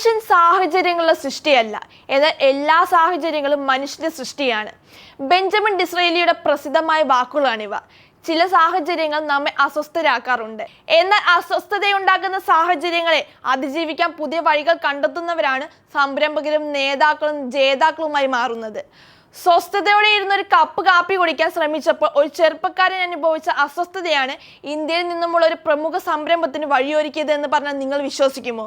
മനുഷ്യൻ സാഹചര്യങ്ങളുടെ സൃഷ്ടിയല്ല. എന്നാൽ എല്ലാ സാഹചര്യങ്ങളും മനുഷ്യന്റെ സൃഷ്ടിയാണ്. ബെഞ്ചമിൻ ഡിസ്രേലിയുടെ പ്രസിദ്ധമായ വാക്കുകളാണിവ. ചില സാഹചര്യങ്ങൾ നമ്മെ അസ്വസ്ഥരാക്കാറുണ്ട്. എന്നാൽ അസ്വസ്ഥതയുണ്ടാക്കുന്ന സാഹചര്യങ്ങളെ അതിജീവിക്കാൻ പുതിയ വഴികൾ കണ്ടെത്തുന്നവരാണ് സംരംഭകരും നേതാക്കളും ജേതാക്കളുമായി മാറുന്നത്. സ്വസ്ഥതയോടെ ഇരുന്ന് ഒരു കപ്പ് കാപ്പി കുടിക്കാൻ ശ്രമിച്ചപ്പോൾ ഒരു ചെറുപ്പക്കാരൻ അനുഭവിച്ച അസ്വസ്ഥതയാണ് ഇന്ത്യയിൽ നിന്നുമുള്ള ഒരു പ്രമുഖ സംരംഭത്തിന് വഴിയൊരുക്കിയത് എന്ന് പറഞ്ഞാൽ നിങ്ങൾ വിശ്വസിക്കുമോ?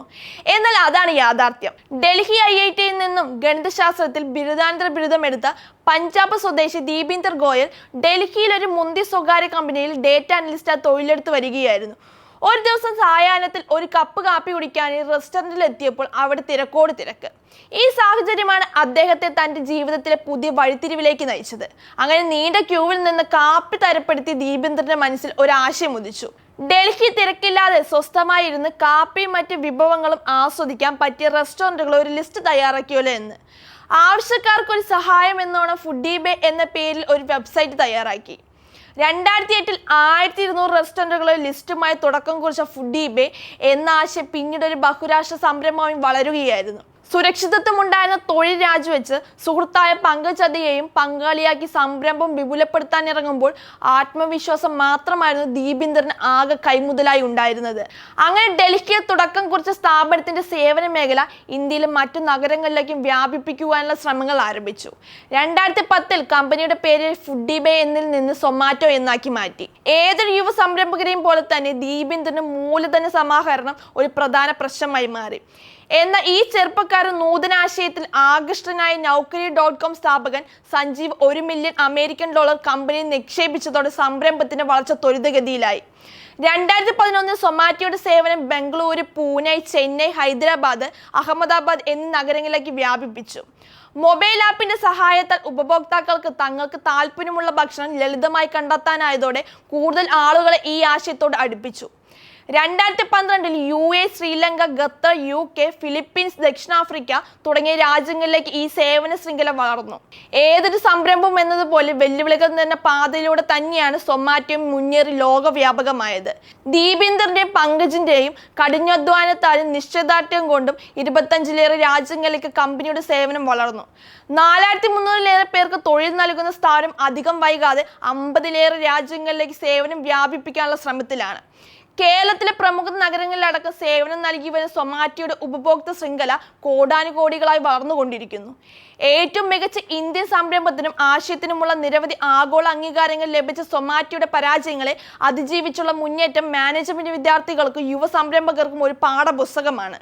എന്നാൽ അതാണ് യാഥാർത്ഥ്യം. ഡൽഹി ഐ ഐ ടിയിൽ നിന്നും ഗണിതശാസ്ത്രത്തിൽ ബിരുദാനന്തര ബിരുദമെടുത്ത പഞ്ചാബ് സ്വദേശി ദീപീന്ദർ ഗോയൽ ഡൽഹിയിൽ ഒരു മുന്തി സ്വകാര്യ കമ്പനിയിൽ ഡേറ്റ അനലിസ്റ്റായി തൊഴിലെടുത്ത് വരികയായിരുന്നു. ഒരു ദിവസം സായാഹ്നത്തിൽ ഒരു കപ്പ് കാപ്പി കുടിക്കാൻ റെസ്റ്റോറന്റിൽ എത്തിയപ്പോൾ അവിടെ തിരക്കോട് തിരക്ക്. ഈ സാഹചര്യമാണ് അദ്ദേഹത്തെ തന്റെ ജീവിതത്തിലെ പുതിയ വഴിത്തിരിവിലേക്ക് നയിച്ചത്. അങ്ങനെ നീണ്ട ക്യൂവിൽ നിന്ന് കാപ്പി തരപ്പെടുത്തി ദീപേന്ദ്രന്റെ മനസ്സിൽ ഒരു ആശയം ഉദിച്ചു. ഡൽഹി തിരക്കില്ലാതെ സ്വസ്ഥമായിരുന്ന് കാപ്പിയും മറ്റ് വിഭവങ്ങളും ആസ്വദിക്കാൻ പറ്റിയ റെസ്റ്റോറന്റുകൾ ഒരു ലിസ്റ്റ് തയ്യാറാക്കിയല്ലോ എന്ന്. ആവശ്യക്കാർക്കൊരു സഹായം എന്നോണം ഫുഡീബേ എന്ന പേരിൽ ഒരു വെബ്സൈറ്റ് തയ്യാറാക്കി. രണ്ടായിരത്തി എട്ടിൽ ആയിരത്തി ഇരുന്നൂറ് റെസ്റ്റോറന്റുകളിൽ ലിസ്റ്റുമായി തുടക്കം കുറിച്ച ഫുഡീബേ എന്ന ആശയം പിന്നീട് ഒരു ബഹുരാഷ്ട്ര സംരംഭമായി വളരുകയായിരുന്നു. സുരക്ഷിതത്വം ഉണ്ടായിരുന്ന തൊഴിൽ രാജിവെച്ച് സുഹൃത്തായ പങ്കജതയെയും പങ്കാളിയാക്കി സംരംഭം വിപുലപ്പെടുത്താൻ ഇറങ്ങുമ്പോൾ ആത്മവിശ്വാസം മാത്രമായിരുന്നു ദീപിന്ദറിന് ആകെ കൈമുതലായി ഉണ്ടായിരുന്നത്. അങ്ങനെ ഡൽഹിക്ക് തുടക്കം കുറിച്ച സ്ഥാപനത്തിന്റെ സേവന മേഖല ഇന്ത്യയിലെ മറ്റു നഗരങ്ങളിലേക്കും വ്യാപിപ്പിക്കുവാനുള്ള ശ്രമങ്ങൾ ആരംഭിച്ചു. രണ്ടായിരത്തി പത്തിൽ കമ്പനിയുടെ പേര് ഫുഡിബേ എന്നിൽ നിന്ന് സൊമാറ്റോ എന്നാക്കി മാറ്റി. ഏതൊരു യുവ സംരംഭകരെയും പോലെ തന്നെ ദീപിന്ദറിന് മൂലധന സമാഹരണം ഒരു പ്രധാന പ്രശ്നമായി മാറി. എന്നാൽ ഈ ചെറുപ്പക്കാരൻ നൂതനാശയത്തിൽ ആകൃഷ്ടനായ നൗക്കരി ഡോട്ട് കോം സ്ഥാപകൻ സഞ്ജീവ് ഒരു മില്യൺ അമേരിക്കൻ ഡോളർ കമ്പനിയിൽ നിക്ഷേപിച്ചതോടെ സംരംഭത്തിന്റെ വളർച്ച ത്വരിതഗതിയിലായി. രണ്ടായിരത്തി പതിനൊന്നിൽ സൊമാറ്റോയുടെ സേവനം ബംഗളൂരു പൂനെ ചെന്നൈ ഹൈദരാബാദ് അഹമ്മദാബാദ് എന്നീ നഗരങ്ങളിലേക്ക് വ്യാപിപ്പിച്ചു. മൊബൈൽ ആപ്പിന്റെ സഹായത്താൽ ഉപഭോക്താക്കൾക്ക് തങ്ങൾക്ക് താല്പര്യമുള്ള ഭക്ഷണം ലളിതമായി കണ്ടെത്താനായതോടെ കൂടുതൽ ആളുകളെ ഈ ആശയത്തോട് അടുപ്പിച്ചു. രണ്ടായിരത്തി പന്ത്രണ്ടിൽ U A Sri Lanka Qatar U K Philippines ദക്ഷിണാഫ്രിക്ക തുടങ്ങിയ രാജ്യങ്ങളിലേക്ക് ഈ സേവന ശൃംഖല വളർന്നു. ഏതൊരു സംരംഭം എന്നതുപോലെ വെല്ലുവിളികൾ നിന്ന പാതയിലൂടെ തന്നെയാണ് സൊമാറ്റോയും മുന്നേറി ലോകവ്യാപകമായത്. ദീപീന്ദറിന്റെയും പങ്കജിന്റെയും കഠിനാധ്വാനത്താലും നിശ്ചയദാർഢ്യം കൊണ്ടും ഇരുപത്തഞ്ചിലേറെ രാജ്യങ്ങളിലേക്ക് കമ്പനിയുടെ സേവനം വളർന്നു. നാലായിരത്തി മുന്നൂറിലേറെ പേർക്ക് തൊഴിൽ നൽകുന്ന സ്ഥാനം അധികം വൈകാതെ അമ്പതിലേറെ രാജ്യങ്ങളിലേക്ക് സേവനം വ്യാപിപ്പിക്കാനുള്ള ശ്രമത്തിലാണ്. കേരളത്തിലെ പ്രമുഖ നഗരങ്ങളിലടക്കം സേവനം നൽകി വരുന്ന സൊമാറ്റോയുടെ ഉപഭോക്തൃ ശൃംഖല കോടാനുകോടികളായി വളർന്നുകൊണ്ടിരിക്കുന്നു. ഏറ്റവും മികച്ച ഇന്ത്യൻ സംരംഭത്തിനും ആശയത്തിനുമുള്ള നിരവധി ആഗോള അംഗീകാരങ്ങൾ ലഭിച്ച സൊമാറ്റോയുടെ പരാജയങ്ങളെ അതിജീവിച്ചുള്ള മുന്നേറ്റം മാനേജ്മെന്റ് വിദ്യാർത്ഥികൾക്കും യുവ സംരംഭകർക്കും ഒരു പാഠപുസ്തകമാണ്.